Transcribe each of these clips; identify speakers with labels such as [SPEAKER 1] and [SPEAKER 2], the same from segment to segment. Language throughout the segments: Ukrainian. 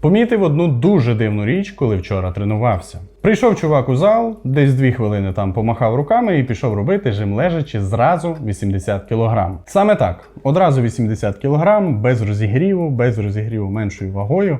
[SPEAKER 1] Помітив одну дуже дивну річ, коли вчора тренувався. Прийшов чувак у зал, десь дві хвилини там помахав руками і пішов робити жим лежачи зразу 80 кг. Саме так, одразу 80 кг, без розігріву, без розігріву меншою вагою.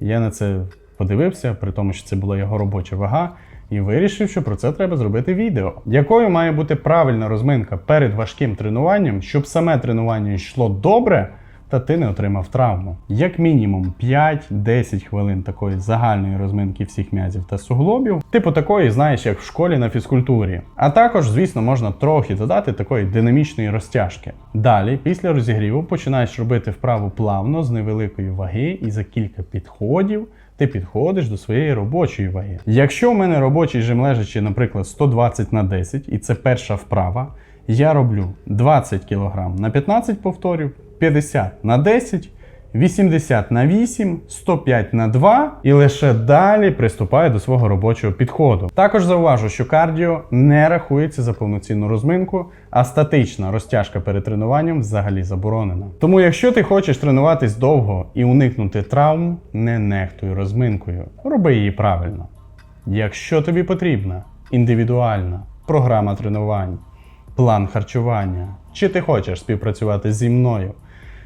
[SPEAKER 1] Я на це подивився, при тому, що це була його робоча вага, і вирішив, що про це треба зробити відео. Якою має бути правильна розминка перед важким тренуванням, щоб саме тренування йшло добре, та ти не отримав травму. Як мінімум 5-10 хвилин такої загальної розминки всіх м'язів та суглобів, типу такої, знаєш, як в школі на фізкультурі. А також, звісно, можна трохи додати такої динамічної розтяжки. Далі, після розігріву, починаєш робити вправу плавно з невеликої ваги і за кілька підходів. Ти підходиш до своєї робочої ваги. Якщо в мене робочий жим лежачий, наприклад, 120 на 10, і це перша вправа, я роблю 20 кг на 15 повторів, 50 на 10, 80 на 8, 105 на 2 і лише далі приступаю до свого робочого підходу. Також зауважу, що кардіо не рахується за повноцінну розминку, а статична розтяжка перед тренуванням взагалі заборонена. Тому, якщо ти хочеш тренуватись довго і уникнути травм, не нехтуй розминкою. Роби її правильно. Якщо тобі потрібна індивідуальна програма тренувань, план харчування, чи ти хочеш співпрацювати зі мною,